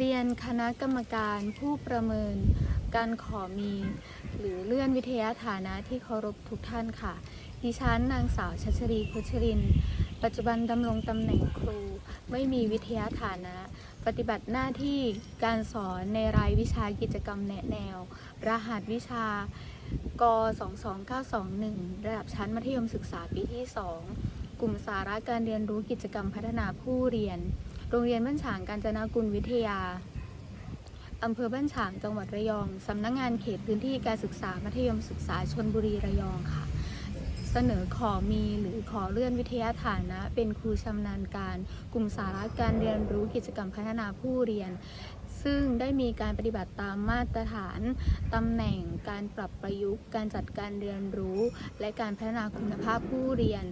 เรียนคณะกรรมการผู้ประเมินการขอมี หรือเลื่อนวิทยาฐานะที่เคารพทุกท่านค่ะ ดิฉันนางสาวชัชรีคุชริน ปัจจุบันดำรงตำแหน่งครู ไม่มีวิทยาฐานะ ปฏิบัติหน้าที่การสอนในรายวิชากิจกรรมแนะแนว รหัสวิชาก22921 ระดับชั้นมัธยมศึกษาปีที่ 2 กลุ่มสาระการเรียนรู้กิจกรรมพัฒนาผู้เรียน โรงเรียนบ้านฉางกาญจนกุลวิทยา อำเภอบ้านฉางจังหวัดระยอง สำนักงงานเขตพื้นที่การศึกษามัธยมศึกษาชนบุรีระยองค่ะ เสนอขอมีหรือขอเลื่อนวิทยาฐานะ เป็นครูชำนาญการ กลุ่มสาระการเรียนรู้กิจกรรมพัฒนาผู้เรียน ซึ่งได้มีการปฏิบัติตามมาตรฐานตำแหน่งการปรับประยุกต์ การจัดการเรียนรู้ และการพัฒนาคุณภาพผู้เรียน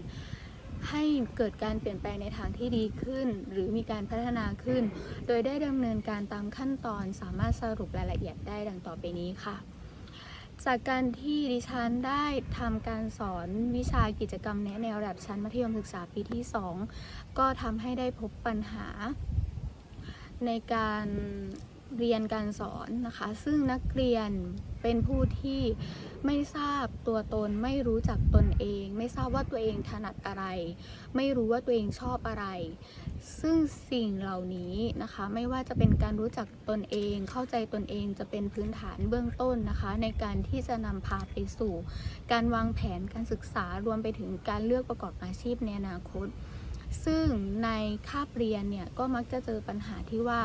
ให้เกิดการเปลี่ยนแปลงในทางที่ดีขึ้น หรือมีการพัฒนาขึ้น โดยได้ดำเนินการตามขั้นตอนสามารถสรุปรายละเอียดได้ดังต่อไปนี้ค่ะ จากการที่ดิฉันได้ทำการสอนวิชากิจกรรมแนะแนวระดับชั้นมัธยมศึกษาปีที่ 2 ก็ทำให้ได้พบปัญหาในการ เรียนการสอนนะคะ ซึ่งนักเรียนเป็นผู้ที่ไม่ทราบตัวตนไม่รู้จักตนเอง ไม่ทราบว่าตัวเองถนัดอะไร ไม่รู้ว่าตัวเองชอบอะไร ซึ่งสิ่งเหล่านี้นะคะ ไม่ว่าจะเป็นการรู้จักตนเอง เข้าใจตนเองจะเป็นพื้นฐานเบื้องต้นนะคะ ในการที่จะนำพาไปสู่ การวางแผนการศึกษารวมไปถึงการเลือกประกอบอาชีพในอนาคต ซึ่งในคาบเรียนเนี่ยก็มักจะเจอปัญหาที่ว่า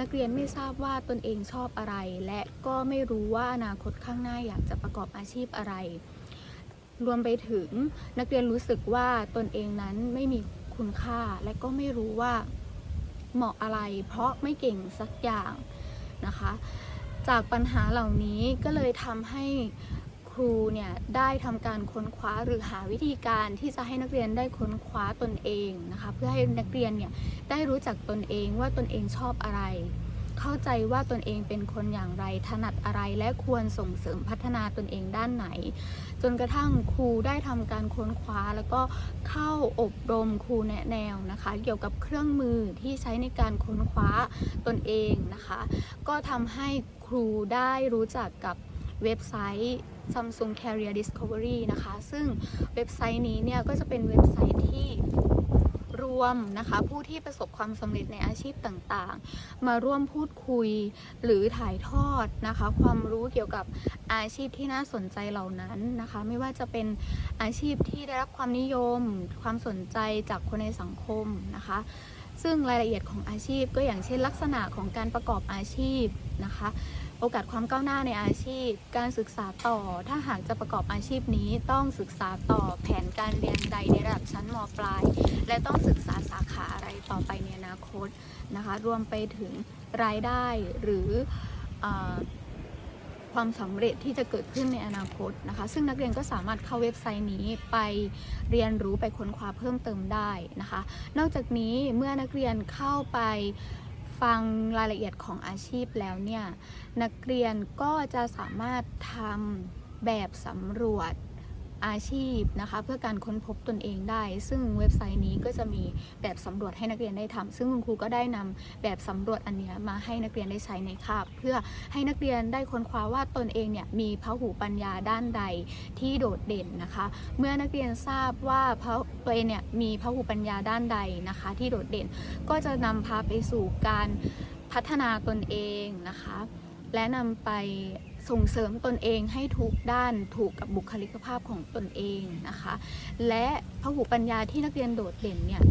นักเรียนไม่ทราบว่าตนเองชอบอะไร และก็ไม่รู้ว่าอนาคตข้างหน้าอยากจะประกอบอาชีพอะไร รวมไปถึงนักเรียนรู้สึกว่าตนเองนั้นไม่มีคุณค่า และก็ไม่รู้ว่าเหมาะอะไร เพราะไม่เก่งสักอย่างนะคะ จากปัญหาเหล่านี้ก็เลยทำให้ ครูเนี่ยได้ทำการค้นคว้าหรือหาวิธีการที่จะให้นักเรียนได้ค้นคว้าตนเองนะคะเพื่อให้นักเรียนเนี่ยได้รู้จักตนเองว่าตนเองชอบอะไร เข้าใจว่าตนเองเป็นคนอย่างไร ถนัดอะไรและควรส่งเสริมพัฒนาตนเองด้านไหน จนกระทั่งครูได้ทำการค้นคว้าแล้วก็เข้าอบรมครูแนะแนวนะคะ เกี่ยวกับเครื่องมือที่ใช้ในการค้นคว้าตนเองนะคะ ก็ทำให้ครูได้รู้จักกับ เว็บไซต์ Samsung Career Discovery นะคะ ซึ่งเว็บไซต์นี้เนี่ยก็จะเป็นเว็บไซต์ที่รวมนะคะผู้ที่ประสบความสำเร็จในอาชีพต่างๆ มาร่วมพูดคุยหรือถ่ายทอดนะคะ ความรู้เกี่ยวกับอาชีพที่น่าสนใจเหล่านั้นนะคะ ไม่ว่าจะเป็นอาชีพที่ได้รับความนิยม ความสนใจจากคนในสังคมนะคะ ซึ่งรายละเอียดของอาชีพก็อย่างเช่นลักษณะของการประกอบอาชีพนะคะ โอกาสความก้าวหน้าในอาชีพ การศึกษาต่อ ถ้าหากจะประกอบอาชีพนี้ต้องศึกษาต่อแผนการเรียนใดในระดับชั้นมปลาย และต้องศึกษาสาขาอะไรต่อไปในอนาคตนะคะ รวมไปถึงรายได้หรืออความสำเร็จที่จะเกิดขึ้นในอนาคตนะคะ ซึ่งนักเรียนก็สามารถเข้าเว็บไซต์นี้ไปเรียนรู้ไปค้นคว้าเพิ่มเติมได้นะคะ นอกจากนี้เมื่อนักเรียนเข้าไป ฟังรายละเอียดของอาชีพแล้วเนี่ยนักเรียนก็จะสามารถทำแบบสำรวจอาชีพนะคะเพื่อการค้นพบตนเองได้ ซึ่งเว็บไซต์นี้ก็จะมีแบบสำรวจให้นักเรียนได้ทำซึ่งคุณครูก็ได้นำแบบสำรวจอันนี้มาให้นักเรียนได้ใช้ในคาบเพื่อให้นักเรียนได้ค้นคว้าว่าตนเองเนี่ยมีพหูปัญญาด้านใดที่โดดเด่นนะคะ เมื่อนักเรียนทราบว่าพ ตัวเองเนี่ยมีพหูปัญญาด้านใดนะคะ ที่โดดเด่นก็จะนำพาไปสู่การพัฒนาตนเองนะคะ และนำไปส่งเสริมตนเองให้ถูกด้านถูกกับบุคลิกภาพของตนเองนะคะ และพหุปัญญาที่นักเรียนโดดเด่นเนี่ย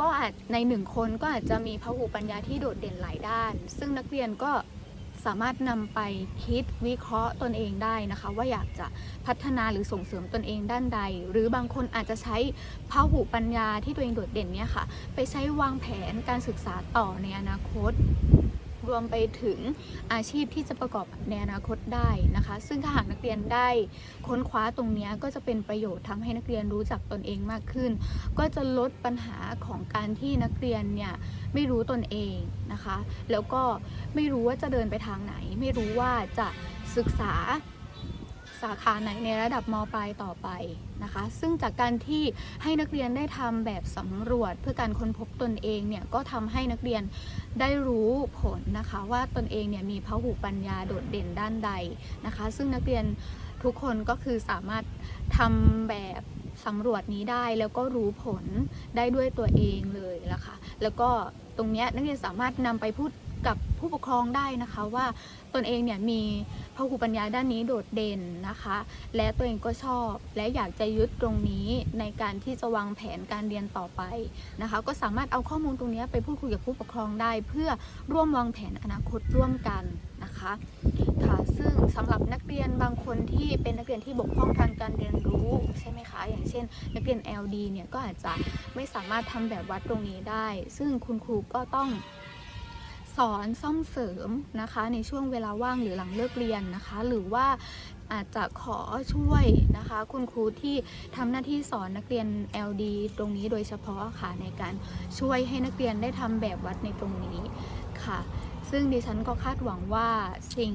ก็อาจในหนึ่งคนก็อาจจะมีพหุปัญญาที่โดดเด่นหลายด้าน ซึ่งนักเรียนก็ สามารถนำไปคิดวิเคราะห์ตนเองได้นะคะ ว่าอยากจะพัฒนาหรือส่งเสริมตนเองด้านใด หรือบางคนอาจจะใช้พหูปัญญาที่ตัวเองโดดเด่นเนี่ยค่ะ ไปใช้วางแผนการศึกษาต่อในอนาคต รวมไปถึงอาชีพที่จะประกอบในอนาคตได้นะคะ ซึ่งถ้าหากนักเรียนได้ค้นคว้าตรงนี้ก็จะเป็นประโยชน์ทำให้นักเรียนรู้จักตนเองมากขึ้น ก็จะลดปัญหาของการที่นักเรียนเนี่ยไม่รู้ตนเองนะคะ แล้วก็ไม่รู้ว่าจะเดินไปทางไหน ไม่รู้ว่าจะศึกษา สาขาไหนในระดับมปลายต่อไปนะคะ ซึ่งจากการที่ให้นักเรียนได้ทำแบบสำรวจเพื่อการค้นพบตนเองเนี่ยก็ทำให้นักเรียนได้รู้ผลนะคะ ว่าตนเองเนี่ยมีพหุปัญญาโดดเด่นด้านใดนะคะ ซึ่งนักเรียนทุกคนก็คือสามารถทำแบบสำรวจนี้ได้แล้วก็รู้ผลได้ด้วยตัวเองเลยละคะ แล้วก็ตรงนี้นักเรียนสามารถนำไปพูด กับผู้ปกครองได้นะคะว่าตนเองเนี่ยมีพหุปัญญาด้านนี้โดดเด่นนะคะ และตัวเองก็ชอบ และอยากจะยึดตรงนี้ในการที่จะวางแผนการเรียนต่อไปนะคะ ก็สามารถเอาข้อมูลตรงนี้ไปพูดคุยกับผู้ปกครองได้ เพื่อร่วมวางแผนอนาคตร่วมกันนะคะค่ะซึ่งสำหรับนักเรียนบางคนที่เป็นนักเรียนที่บกพร่องทางการเรียนรู้ใช่ไหมคะ อย่างเช่น นักเรียน LD เนี่ยก็อาจจะไม่สามารถทำแบบวัดตรงนี้ได้ ซึ่งคุณครูก็ต้อง สอนซ่อมเสริมนะคะในช่วงเวลาว่างหรือหลังเลิกเรียนนะคะ หรือว่าอาจจะขอช่วยนะคะ คุณครูที่ทำหน้าที่สอนนักเรียน LD ตรงนี้โดยเฉพาะค่ะในการช่วยให้นักเรียนได้ทำแบบวัดในตรงนี้ค่ะ ซึ่งดิฉันก็คาดหวังว่าสิ่ง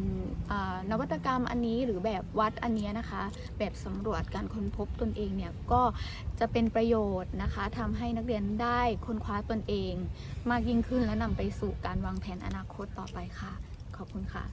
นวัตกรรมอันนี้หรือแบบวัดอันเนี้ยนะคะ แบบสำรวจการค้นพบตนเองเนี่ยก็จะเป็นประโยชน์นะคะทำให้นักเรียนได้ค้นคว้าตนเอง มากยิ่งขึ้นและนำไปสู่การวางแผนอนาคตต่อไปค่ะ ขอบคุณค่ะ